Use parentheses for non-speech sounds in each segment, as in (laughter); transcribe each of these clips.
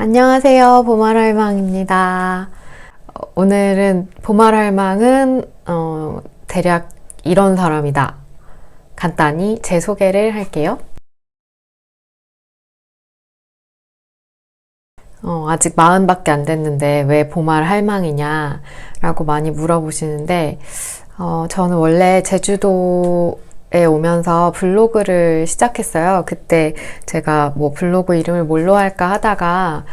안녕하세요. 보말할망입니다. 어, 오늘은 보말할망은 어, 대략 이런 사람이다. 간단히 제 소개를 할게요. 어, 아직 마흔밖에 안 됐는데 왜 보말할망이냐 라고 많이 물어보시는데 어, 저는 원래 제주도 에 오면서 블로그를 시작했어요. 그때 제가 뭐 블로그 이름을 뭘로 할까 하다가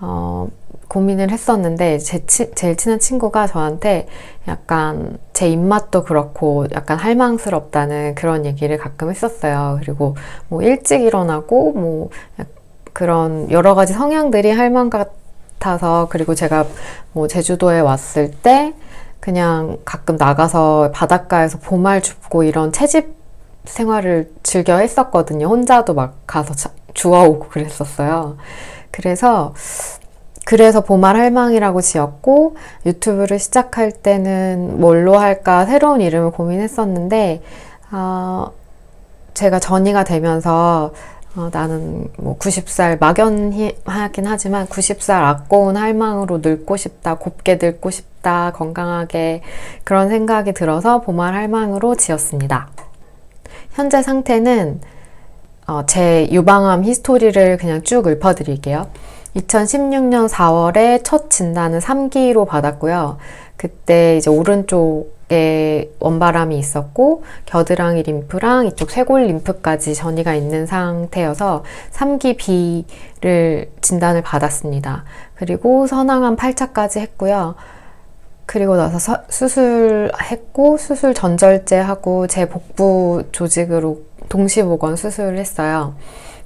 어, 고민을 했었는데 제 치, 제일 친한 친구가 저한테 약간 제 입맛도 그렇고 약간 할망스럽다는 그런 얘기를 가끔 했었어요. 그리고 뭐 일찍 일어나고 뭐 약- 그런 여러 가지 성향들이 할망 같아서 그리고 제가 뭐 제주도에 왔을 때 그냥 가끔 나가서 바닷가에서 보말 줍고 이런 채집 생활을 즐겨 했었거든요. 혼자도 막 가서 자- 주워오고 그랬었어요. 그래서 그래서 보말 할망이라고 지었고 유튜브를 시작할 때는 뭘로 할까 새로운 이름을 고민했었는데 어, 제가 전이가 되면서 어, 나는 뭐 90살 막연하긴 하지만 90살 아까운 할망으로 늙고 싶다, 곱게 늙고 싶다, 건강하게 그런 생각이 들어서 보말 할망으로 지었습니다. 현재 상태는 어, 제 유방암 히스토리를 그냥 쭉 읊어드릴게요. 2016년 4월에 첫 진단은 3기로 받았고요. 그때 이제 오른쪽에 원바람이 있었고 겨드랑이 림프랑 이쪽 쇄골 림프까지 전이가 있는 상태여서 3기 B를 진단을 받았습니다. 그리고 선항암 8차까지 했고요. 그리고 나서 서- 수술했고 수술 전절제하고 제 복부 조직으로 동시복원 수술을 했어요.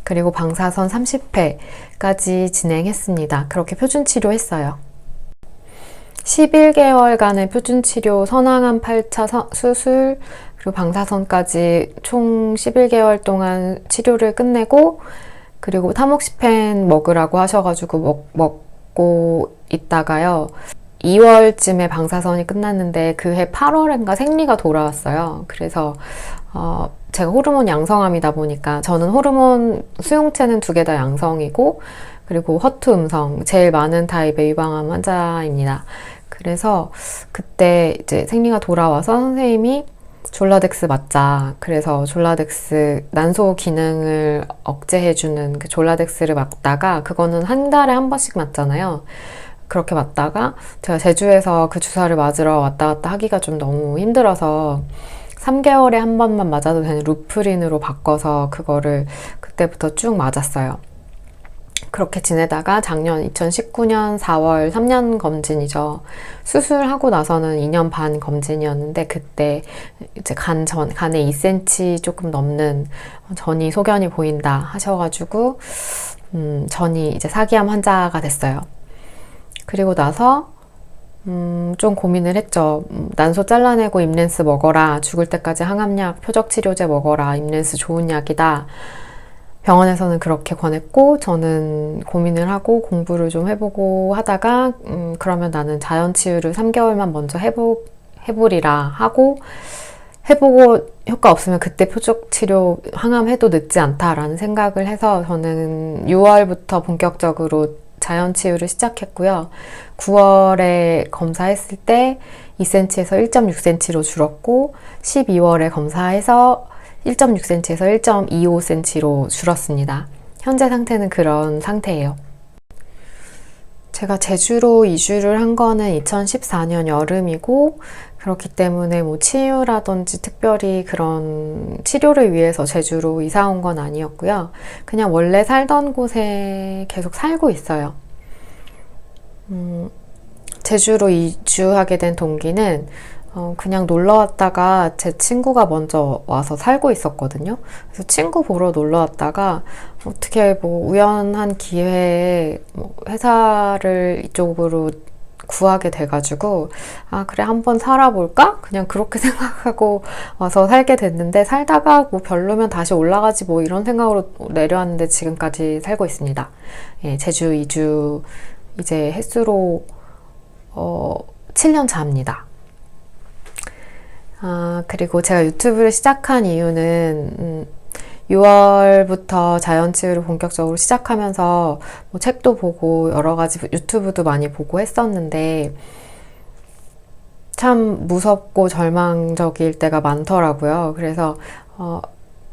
그리고 방사선 30회까지 진행했습니다. 그렇게 표준 치료했어요. 11개월간의 표준 치료, 선항암 8차 서- 수술, 그리고 방사선까지 총 11개월 동안 치료를 끝내고, 그리고 타목시펜 먹으라고 하셔가지고 먹, 먹고 있다가요. 2월쯤에 방사선이 끝났는데 그해 8월인가 생리가 돌아왔어요. 그래서 어, 제가 호르몬 양성암이다 보니까 저는 호르몬 수용체는 두 개 다 양성이고 그리고 허투 음성 제일 많은 타입의 유방암 환자입니다. 그래서 그때 이제 생리가 돌아와서 선생님이 졸라덱스 맞자. 그래서 졸라덱스 난소 기능을 억제해주는 그 졸라덱스를 맞다가 그거는 한 달에 한 번씩 맞잖아요. 그렇게 맞다가 제가 제주에서 그 주사를 맞으러 왔다 갔다 하기가 좀 너무 힘들어서 3개월에 한 번만 맞아도 되는 루프린으로 바꿔서 그거를 그때부터 쭉 맞았어요. 그렇게 지내다가 작년 2019년 4월 3년 검진이죠. 수술하고 나서는 2년 반 검진이었는데 그때 이제 간 전, 간에 2cm 조금 넘는 전이 소견이 보인다 하셔가지고 음, 전이 이제 사기암 환자가 됐어요. 그리고 나서 음, 좀 고민을 했죠. 음, 난소 잘라내고 임렌스 먹어라. 죽을 때까지 항암약, 표적치료제 먹어라. 임렌스 좋은 약이다. 병원에서는 그렇게 권했고, 저는 고민을 하고 공부를 좀 해보고 하다가, 음, 그러면 나는 자연 치유를 3개월만 먼저 해보, 해보리라 하고, 해보고 효과 없으면 그때 표적 치료 항암해도 늦지 않다라는 생각을 해서 저는 6월부터 본격적으로 자연 치유를 시작했고요. 9월에 검사했을 때 2cm에서 1.6cm로 줄었고 12월에 검사해서 1.6cm에서 1.25cm로 줄었습니다. 현재 상태는 그런 상태예요. 제가 제주로 이주를 한 거는 2014년 여름이고 그렇기 때문에 뭐 치유라든지 특별히 그런 치료를 위해서 제주로 이사 온 건 아니었고요. 그냥 원래 살던 곳에 계속 살고 있어요. 음, 제주로 이주하게 된 동기는 어, 그냥 놀러 왔다가 제 친구가 먼저 와서 살고 있었거든요. 그래서 친구 보러 놀러 왔다가 어떻게 뭐 우연한 기회에 뭐 회사를 이쪽으로 구하게 돼가지고 아 그래 한번 살아볼까? 그냥 그렇게 (laughs) 생각하고 와서 살게 됐는데 살다가 뭐 별로면 다시 올라가지 뭐 이런 생각으로 내려왔는데 지금까지 살고 있습니다. 예, 제주 이주 이제 횟수로 어 7년 차입니다. 아, 그리고 제가 유튜브를 시작한 이유는, 음, 6월부터 자연치유를 본격적으로 시작하면서 뭐 책도 보고 여러 가지 유튜브도 많이 보고 했었는데 참 무섭고 절망적일 때가 많더라고요. 그래서 어,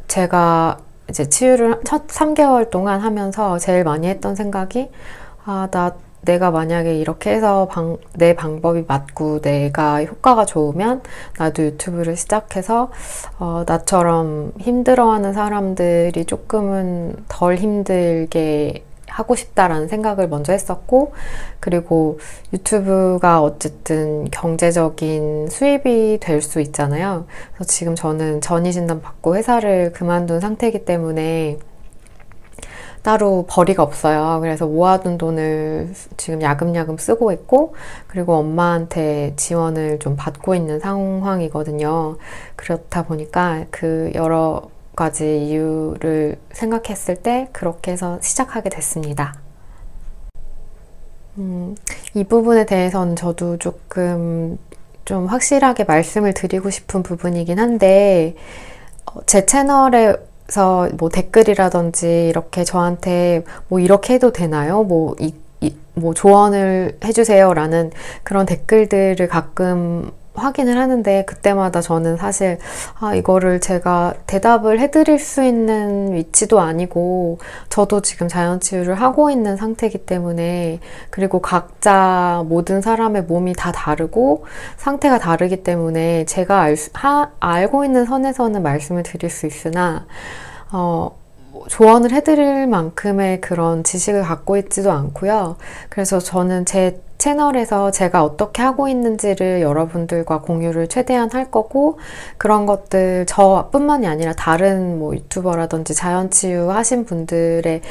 제가 이제 치유를 첫 3개월 동안 하면서 제일 많이 했던 생각이 아, 나 내가 만약에 이렇게 해서 방, 내 방법이 맞고 내가 효과가 좋으면 나도 유튜브를 시작해서 어, 나처럼 힘들어하는 사람들이 조금은 덜 힘들게 하고 싶다라는 생각을 먼저 했었고, 그리고 유튜브가 어쨌든 경제적인 수입이 될 수 있잖아요. 그래서 지금 저는 전이진단 받고 회사를 그만둔 상태이기 때문에 따로 벌이가 없어요. 그래서 모아둔 돈을 지금 야금야금 쓰고 있고, 그리고 엄마한테 지원을 좀 받고 있는 상황이거든요. 그렇다 보니까 그 여러 가지 이유를 생각했을 때 그렇게 해서 시작하게 됐습니다. 음, 이 부분에 대해서는 저도 조금 좀 확실하게 말씀을 드리고 싶은 부분이긴 한데, 어, 제 채널에 서 뭐 댓글이라든지 이렇게 저한테 뭐 이렇게 해도 되나요? 뭐, 이, 이, 뭐 조언을 해주세요 라는 그런 댓글들을 가끔 확인을 하는데 그때마다 저는 사실 아 이거를 제가 대답을 해드릴 수 있는 위치도 아니고 저도 지금 자연 치유를 하고 있는 상태이기 때문에 그리고 각자 모든 사람의 몸이 다 다르고 상태가 다르기 때문에 제가 알, 하, 알고 있는 선에서는 말씀을 드릴 수 있으나 어 조언을 해드릴 만큼의 그런 지식을 갖고 있지도 않고요. 그래서 저는 제 채널에서 제가 어떻게 하고 있는지를 여러분들과 공유를 최대한 할 거고 그런 것들 저뿐만이 아니라 다른 뭐 유튜버라든지 자연치유 하신 분들의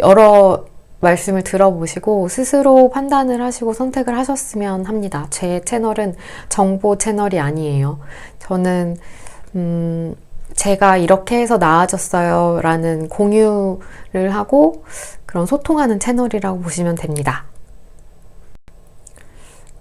여러 말씀을 들어보시고 스스로 판단을 하시고 선택을 하셨으면 합니다. 제 채널은 정보 채널이 아니에요. 저는 음 제가 이렇게 해서 나아졌어요 라는 공유를 하고 그런 소통하는 채널이라고 보시면 됩니다.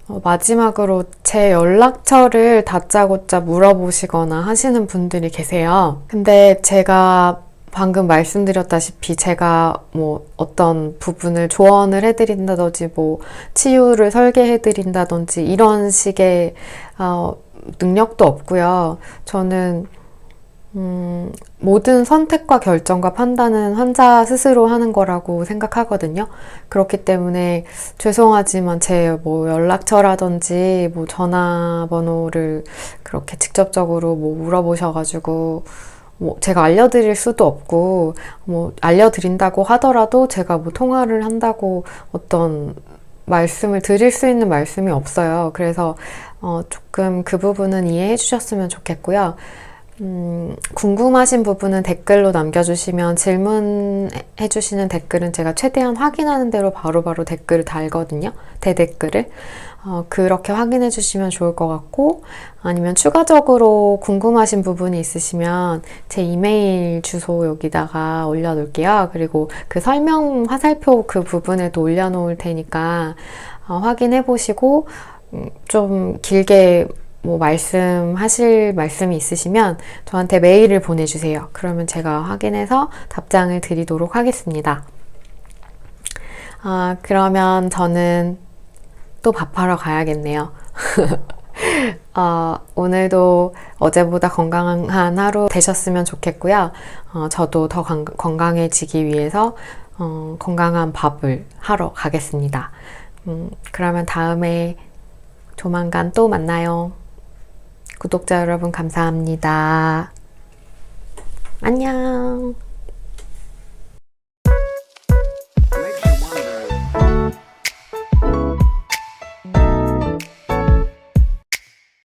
어, 마지막으로 제 연락처를 다짜고짜 물어보시거나 하시는 분들이 계세요. 근데 제가 방금 말씀드렸다시피 제가 뭐 어떤 부분을 조언을 해드린다든지 뭐 치유를 설계해드린다든지 이런 식의 어, 능력도 없고요. 저는 음, 모든 선택과 결정과 판단은 환자 스스로 하는 거라고 생각하거든요. 그렇기 때문에 죄송하지만 제 뭐 연락처라든지 뭐 전화번호를 그렇게 직접적으로 뭐 물어보셔가지고 뭐 제가 알려드릴 수도 없고 뭐 알려드린다고 하더라도 제가 뭐 통화를 한다고 어떤 말씀을 드릴 수 있는 말씀이 없어요. 그래서 어 조금 그 부분은 이해해 주셨으면 좋겠고요. 음, 궁금하신 부분은 댓글로 남겨주시면 질문해 주시는 댓글은 제가 최대한 확인하는 대로 바로바로 바로 댓글을 달거든요. 대댓글을. 어, 그렇게 확인해 주시면 좋을 것 같고, 아니면 추가적으로 궁금하신 부분이 있으시면 제 이메일 주소 여기다가 올려놓을게요. 그리고 그 설명 화살표 그 부분에도 올려놓을 테니까 어, 확인해 보시고, 음, 좀 길게 뭐 말씀하실 말씀이 있으시면 저한테 메일을 보내주세요. 그러면 제가 확인해서 답장을 드리도록 하겠습니다. 아, 그러면 저는 또 밥하러 가야겠네요. (laughs) 어, 오늘도 어제보다 건강한 하루 되셨으면 좋겠고요. 어, 저도 더 건, 건강해지기 위해서 어, 건강한 밥을 하러 가겠습니다. 음, 그러면 다음에 조만간 또 만나요. 구독자 여러분 감사합니다. 안녕.